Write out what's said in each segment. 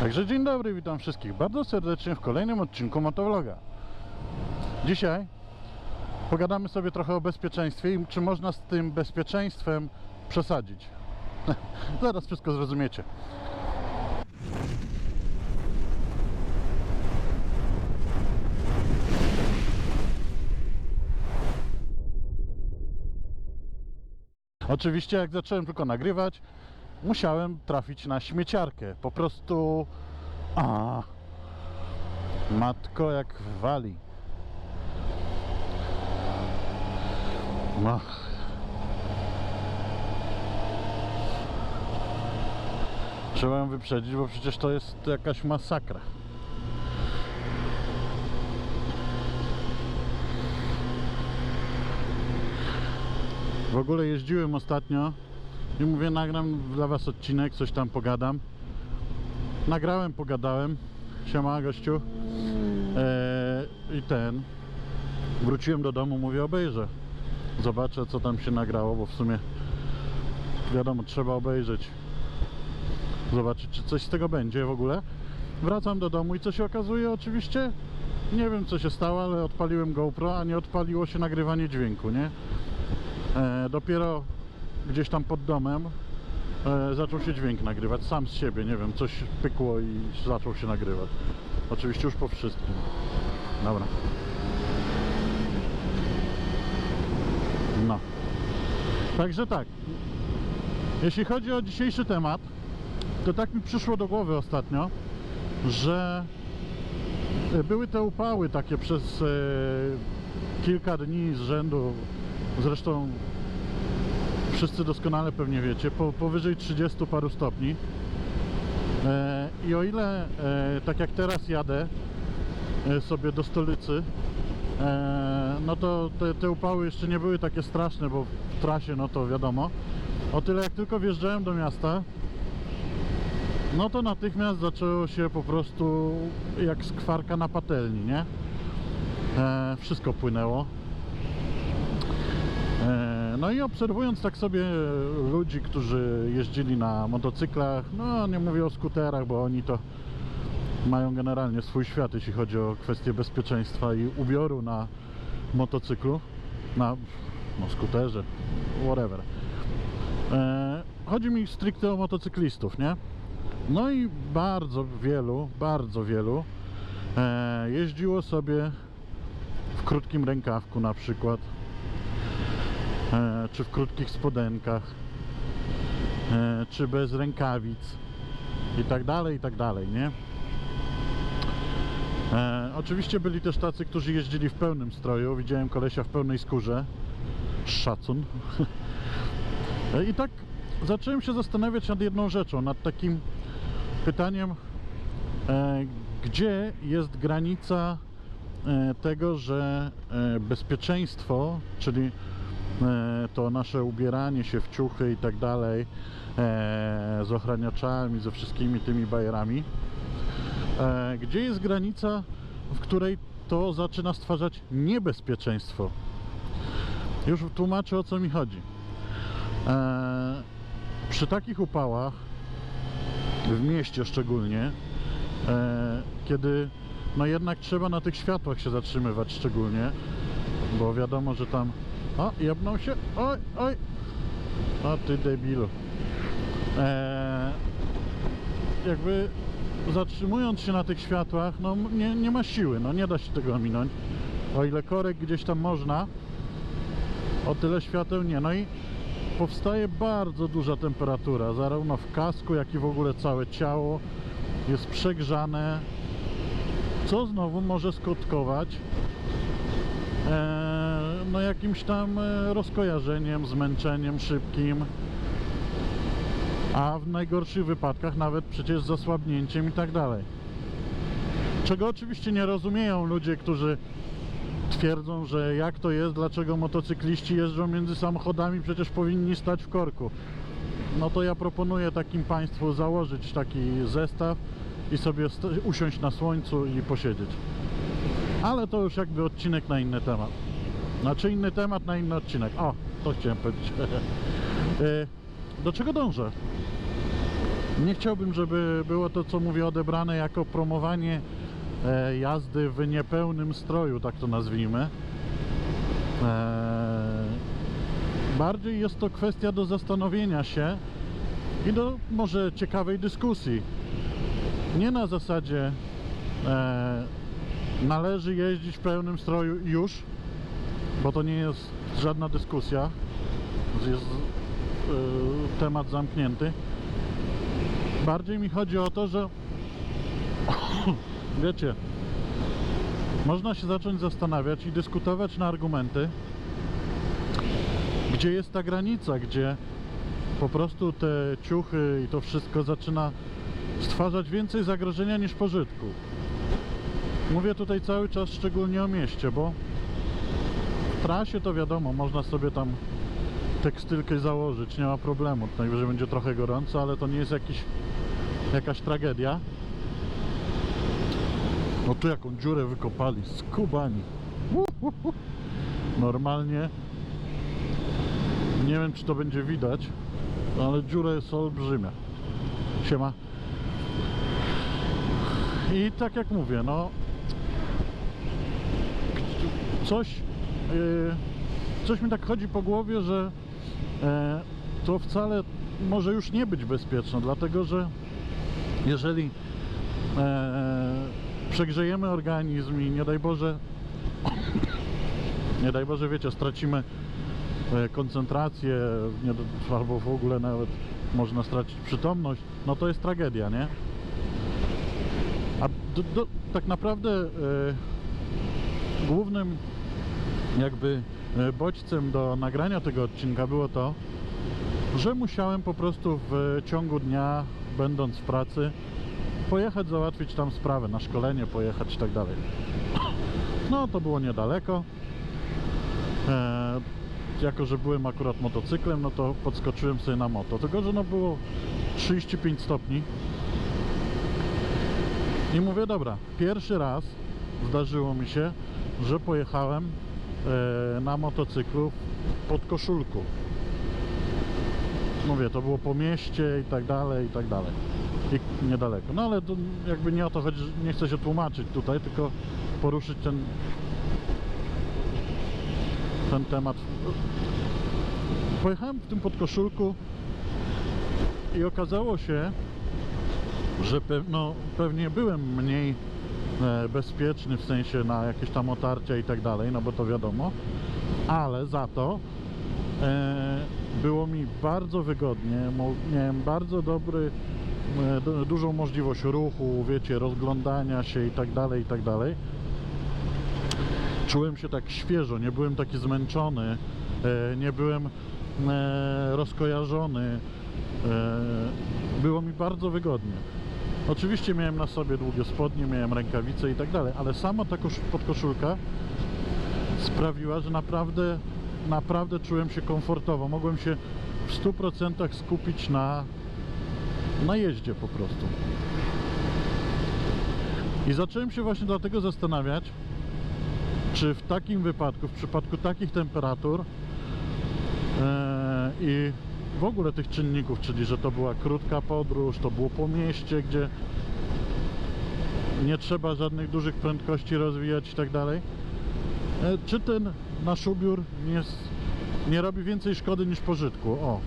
Także dzień dobry, witam wszystkich bardzo serdecznie w kolejnym odcinku Motovloga. Dzisiaj pogadamy sobie trochę o bezpieczeństwie i czy można z tym bezpieczeństwem przesadzić. Zaraz wszystko zrozumiecie. Oczywiście jak zacząłem tylko nagrywać, musiałem trafić na śmieciarkę. Po prostu... A, matko jak wali. No. Trzeba ją wyprzedzić, bo przecież to jest jakaś masakra. W ogóle jeździłem ostatnio i mówię, nagram dla Was odcinek, coś tam pogadam. Nagrałem, pogadałem. Siema gościu. Eee, I ten. Wróciłem do domu, mówię, obejrzę. Zobaczę, co tam się nagrało, bo w sumie wiadomo, trzeba obejrzeć. Zobaczyć, czy coś z tego będzie w ogóle. Wracam do domu i co się okazuje, oczywiście nie wiem, co się stało, ale odpaliłem GoPro, a nie odpaliło się nagrywanie dźwięku, nie? E, dopiero gdzieś tam pod domem e, zaczął się dźwięk nagrywać sam z siebie, nie wiem, coś pykło i zaczął się nagrywać. Oczywiście już po wszystkim. Dobra. No. Także tak. Jeśli chodzi o dzisiejszy temat, to tak mi przyszło do głowy ostatnio, że e, były te upały takie przez e, kilka dni z rzędu. Zresztą wszyscy doskonale pewnie wiecie, po, powyżej 30 paru stopni. E, I o ile, e, tak jak teraz jadę e, sobie do stolicy, e, no to te, te upały jeszcze nie były takie straszne, bo w trasie, no to wiadomo. O tyle jak tylko wjeżdżałem do miasta, no to natychmiast zaczęło się po prostu jak skwarka na patelni, nie? E, wszystko płynęło. E, No i obserwując tak sobie ludzi, którzy jeździli na motocyklach, no nie mówię o skuterach, bo oni to mają generalnie swój świat, jeśli chodzi o kwestie bezpieczeństwa i ubioru na motocyklu, na no, skuterze, whatever. E, Chodzi mi stricte o motocyklistów, nie? No i bardzo wielu, bardzo wielu e, jeździło sobie w krótkim rękawku na przykład czy w krótkich spodenkach, e, czy bez rękawic i tak dalej, i tak dalej, nie? E, oczywiście byli też tacy, którzy jeździli w pełnym stroju. Widziałem kolesia w pełnej skórze. Szacun. E, I tak zacząłem się zastanawiać nad jedną rzeczą, nad takim pytaniem, e, gdzie jest granica e, tego, że e, bezpieczeństwo, czyli e, to nasze ubieranie się w ciuchy i tak dalej, e, z ochraniaczami, ze wszystkimi tymi bajerami, e, gdzie jest granica, w której to zaczyna stwarzać niebezpieczeństwo. Już tłumaczę o co mi chodzi. E, przy takich upałach, w mieście szczególnie, e, kiedy no jednak trzeba na tych światłach się zatrzymywać szczególnie, bo wiadomo, że tam o, jebnął się, oj, oj. O ty debilu. E, jakby zatrzymując się na tych światłach, no nie, nie ma siły, no nie da się tego ominąć. O ile korek gdzieś tam można o tyle świateł nie, no i powstaje bardzo duża temperatura, zarówno w kasku, jak i w ogóle całe ciało jest przegrzane, co znowu może skutkować e, no jakimś tam e, rozkojarzeniem, zmęczeniem szybkim, a w najgorszych wypadkach nawet przecież zasłabnięciem i tak dalej. Czego oczywiście nie rozumieją ludzie, którzy twierdzą, że jak to jest, dlaczego motocykliści jeżdżą między samochodami, przecież powinni stać w korku. No to ja proponuję takim Państwu założyć taki zestaw i sobie usiąść na słońcu i posiedzieć. Ale to już jakby odcinek na inny temat. Znaczy inny temat na inny odcinek. O, to chciałem powiedzieć. E, Do czego dążę? Nie chciałbym, żeby było to, co mówię, odebrane jako promowanie e, jazdy w niepełnym stroju, tak to nazwijmy. E, bardziej jest to kwestia do zastanowienia się i do może ciekawej dyskusji. Nie na zasadzie należy jeździć w pełnym stroju już, bo to nie jest żadna dyskusja. Jest e, temat zamknięty. Bardziej mi chodzi o to, że wiecie, można się zacząć zastanawiać i dyskutować na argumenty, gdzie jest ta granica, gdzie po prostu te ciuchy i to wszystko zaczyna stwarzać więcej zagrożenia niż pożytku. Mówię tutaj cały czas szczególnie o mieście, bo w trasie to wiadomo, można sobie tam tekstylkę założyć, nie ma problemu. Najwyżej będzie trochę gorąco, ale to nie jest jakiś, jakaś tragedia. No tu jaką dziurę wykopali, skubani. Normalnie. Nie wiem czy to będzie widać, ale dziura jest olbrzymia. Siema. I tak jak mówię, no coś coś mi tak chodzi po głowie, że e, to wcale może już nie być bezpieczne, dlatego że jeżeli e, przegrzejemy organizm i nie daj Boże nie daj Boże, wiecie, stracimy e, koncentrację albo w ogóle nawet można stracić przytomność, no to jest tragedia, nie? A do, do, tak naprawdę głównym jakby e, bodźcem do nagrania tego odcinka było to, że musiałem po prostu w ciągu dnia, będąc w pracy, pojechać załatwić tam sprawę, na szkolenie pojechać i tak dalej. No to było niedaleko. E, jako, że byłem akurat motocyklem, no to podskoczyłem sobie na moto. Tylko, że no było 35 stopni. I mówię, dobra, pierwszy raz zdarzyło mi się, że pojechałem na motocyklu pod koszulku. Mówię, to było po mieście i tak dalej, i tak dalej. I niedaleko. No ale jakby nie o to chodzi, nie chcę się tłumaczyć tutaj, tylko poruszyć ten ten temat. Pojechałem w tym podkoszulku i okazało się, że pe no, pewnie byłem mniej e, bezpieczny w sensie na jakieś tam otarcia i tak dalej, no bo to wiadomo, ale za to e, było mi bardzo wygodnie, miałem bardzo dobry, e, du- dużą możliwość ruchu, wiecie, rozglądania się i tak dalej, i tak dalej. Czułem się tak świeżo, nie byłem taki zmęczony, e, nie byłem e, rozkojarzony, e, było mi bardzo wygodnie. Oczywiście miałem na sobie długie spodnie, miałem rękawice i tak dalej, ale sama ta kosz- podkoszulka sprawiła, że naprawdę, naprawdę czułem się komfortowo. Mogłem się w 100% skupić na, na jeździe po prostu. I zacząłem się właśnie dlatego zastanawiać, czy w takim wypadku, w przypadku takich temperatur e, i w ogóle tych czynników, czyli że to była krótka podróż, to było po mieście, gdzie nie trzeba żadnych dużych prędkości rozwijać i tak dalej. E, Czy ten nasz ubiór nie, nie robi więcej szkody niż pożytku? O.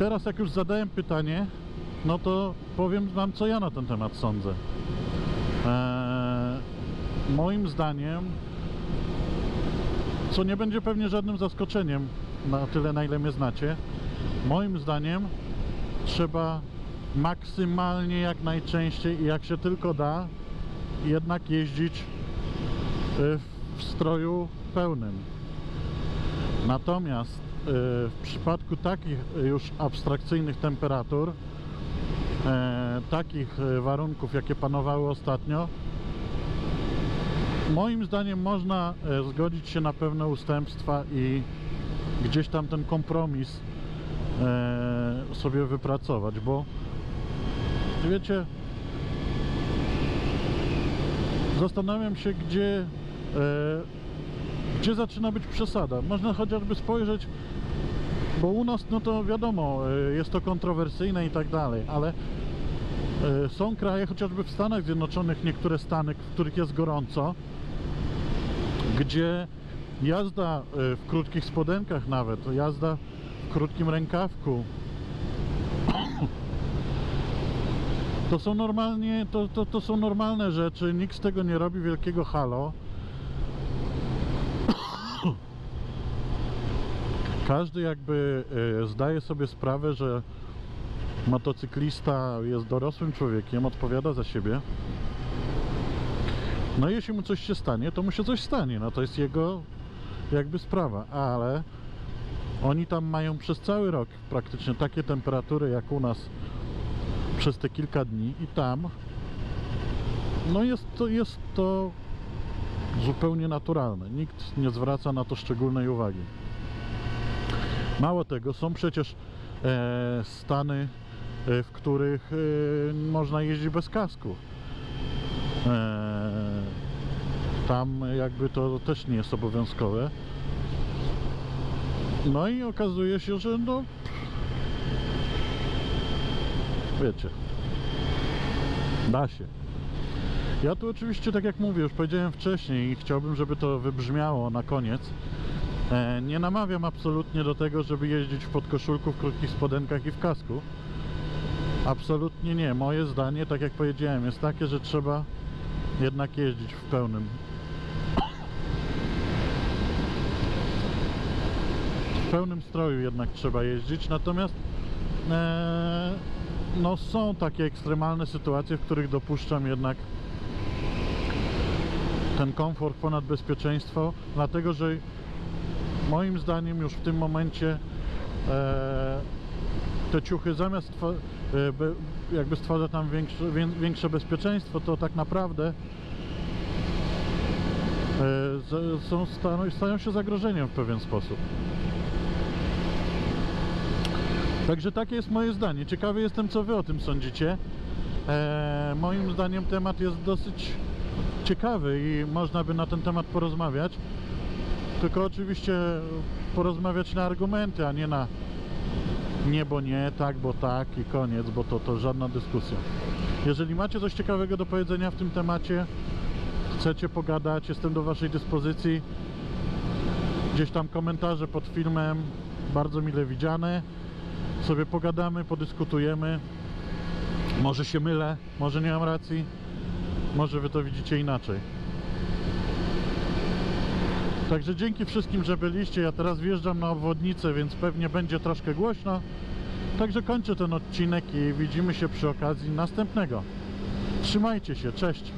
teraz jak już zadałem pytanie, no to powiem wam co ja na ten temat sądzę. Eee, moim zdaniem, co nie będzie pewnie żadnym zaskoczeniem na tyle na ile mnie znacie, moim zdaniem trzeba maksymalnie jak najczęściej i jak się tylko da jednak jeździć y, w stroju pełnym. Natomiast w przypadku takich y, już abstrakcyjnych temperatur, e, takich y, warunków, jakie panowały ostatnio, moim zdaniem można zgodzić się na pewne ustępstwa i gdzieś tam ten kompromis sobie wypracować, bo wiecie, zastanawiam się, gdzie, gdzie zaczyna być przesada. Można chociażby spojrzeć, bo u nas, no to wiadomo, e, jest to kontrowersyjne i tak dalej, ale e, są kraje, chociażby w Stanach Zjednoczonych, niektóre stany, w których jest gorąco, gdzie jazda e, w krótkich spodenkach nawet, jazda w krótkim rękawku, to są normalnie, to, to, to są normalne rzeczy, nikt z tego nie robi wielkiego halo. Każdy jakby e, zdaje sobie sprawę, że motocyklista jest dorosłym człowiekiem, odpowiada za siebie. No i jeśli mu coś się stanie, to mu się coś stanie. No to jest jego jakby sprawa, ale oni tam mają przez cały rok praktycznie takie temperatury jak u nas przez te kilka dni i tam no jest to, jest to zupełnie naturalne. Nikt nie zwraca na to szczególnej uwagi. Mało tego, są przecież e, stany, e, w których e, można jeździć bez kasku. E, tam jakby to też nie jest obowiązkowe. No i okazuje się, że no wiecie da się. Ja tu oczywiście, tak jak mówię, już powiedziałem wcześniej i chciałbym, żeby to wybrzmiało na koniec. E, nie namawiam absolutnie do tego, żeby jeździć w podkoszulku, w krótkich spodenkach i w kasku. Absolutnie nie. Moje zdanie, tak jak powiedziałem, jest takie, że trzeba jednak jeździć w pełnym. W pełnym stroju jednak trzeba jeździć, natomiast e, no są takie ekstremalne sytuacje, w których dopuszczam jednak ten komfort ponad bezpieczeństwo, dlatego że moim zdaniem już w tym momencie e, te ciuchy zamiast twa- e, jakby stwarzać nam większe, wię- większe bezpieczeństwo, to tak naprawdę e, są, stają się zagrożeniem w pewien sposób. Także takie jest moje zdanie. Ciekawy jestem, co Wy o tym sądzicie. E, moim zdaniem temat jest dosyć ciekawy i można by na ten temat porozmawiać. Tylko oczywiście porozmawiać na argumenty, a nie na nie, bo nie, tak, bo tak i koniec, bo to, to żadna dyskusja. Jeżeli macie coś ciekawego do powiedzenia w tym temacie, chcecie pogadać, jestem do Waszej dyspozycji. Gdzieś tam komentarze pod filmem, bardzo mile widziane. Sobie pogadamy, podyskutujemy. Może się mylę, może nie mam racji, może Wy to widzicie inaczej. Także dzięki wszystkim, że byliście. Ja teraz wjeżdżam na obwodnicę, więc pewnie będzie troszkę głośno. Także kończę ten odcinek i widzimy się przy okazji następnego. Trzymajcie się, cześć!